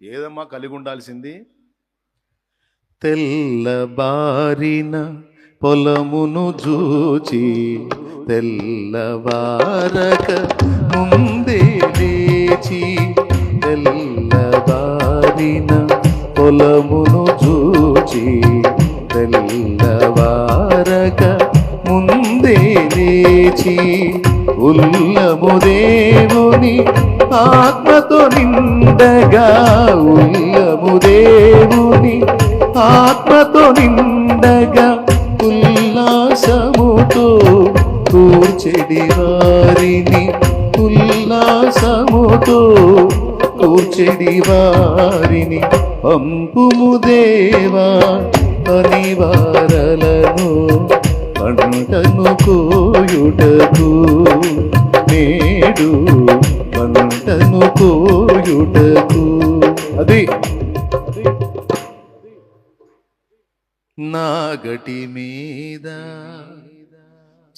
ఏదమ్మా కలిగి ఉండాల్సింది తెల్లబారిన పొలమును చూచి తెల్లవారక ముందే లేచి తెల్లబారిన పొలమును చూచి తెల్లవారక ముందే లేచి ఉల్లము దేవుని ఆత్మతో నిండగా ఉల్లము దేవుని. ఆత్మతో నిండగా ఉల్లాసముతో కూర్చెడి వారిని. ఉల్లాసముతో కూర్చెడి వారిని. పంపుము దేవా అనివారలను పంటను కోయుటకు నేడు పంటను కోయుటకు. అది. నాగటి మీద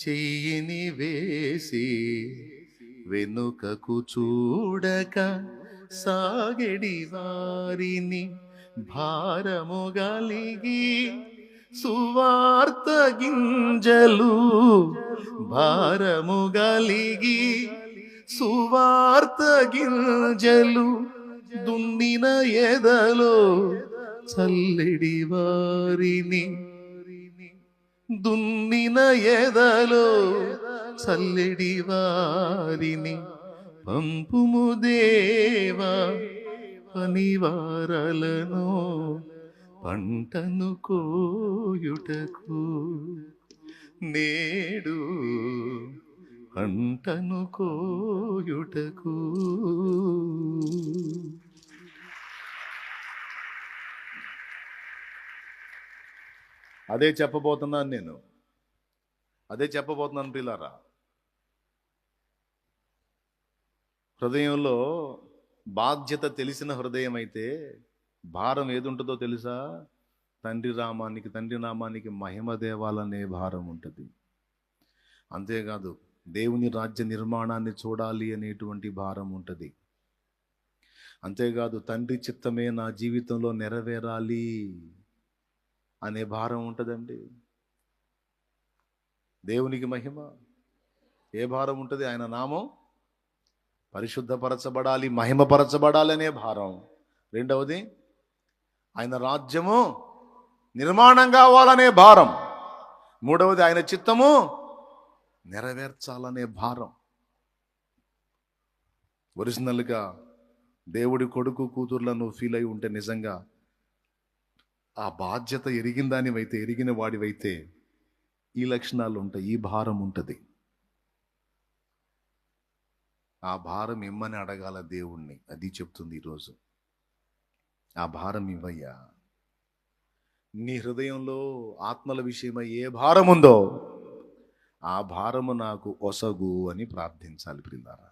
చెయ్యిని వేసి వెనుకకు చూడక సాగడి వారిని భారము గలిగి సువార్త గింజలు భారము గలిగి సువార్త గింజలు దున్నిన ఎదలో చల్లెడి వారిని. దున్నిన ఎదలో చల్లెడి వారిని. పంపుము దేవా పనివారలను పంటను కోయుటకు నేడు పంటను కోయుటకు. అదే చెప్పబోతున్నాను నేను. అదే చెప్పబోతున్నాను పిల్లారా హృదయంలో బాధ్యత తెలిసిన హృదయం అయితే భారం ఏదుంటుందో తెలుసా? తండ్రి రామానికి తండ్రి నామానికి మహిమ దేవాలనే భారం ఉంటుంది. అంతేకాదు దేవుని రాజ్య నిర్మాణాన్ని చూడాలి అనేటువంటి భారం ఉంటుంది. అంతేకాదు తండ్రి చిత్తమే నా జీవితంలో నెరవేరాలి అనే భారం ఉంటుందండి. దేవునికి మహిమ ఏ భారం ఉంటుంది? ఆయన నామం పరిశుద్ధపరచబడాలి మహిమపరచబడాలి అనే భారం. రెండవది ఆయన రాజ్యము నిర్మాణం కావాలనే భారం. మూడవది ఆయన చిత్తము నెరవేర్చాలనే భారం. ఒరిజినల్గా దేవుడి కొడుకు కూతుర్లను ఫీల్ అయి ఉంటే నిజంగా ఆ బాధ్యత ఎరిగిన దానివైతే ఎరిగిన వాడివైతే ఈ లక్షణాలు ఉంటాయి ఈ భారం ఉంటుంది. ఆ భారం ఇమ్మని అడగాల దేవుణ్ణి. అది చెప్తుంది ఈరోజు. ఆ భారం ఇవ్వయ్యా. నీ హృదయంలో ఆత్మల విషయమై ఏ భారం ఉందో ఆ భారము నాకు ఒసగు అని ప్రార్థించాలి ప్రిందారా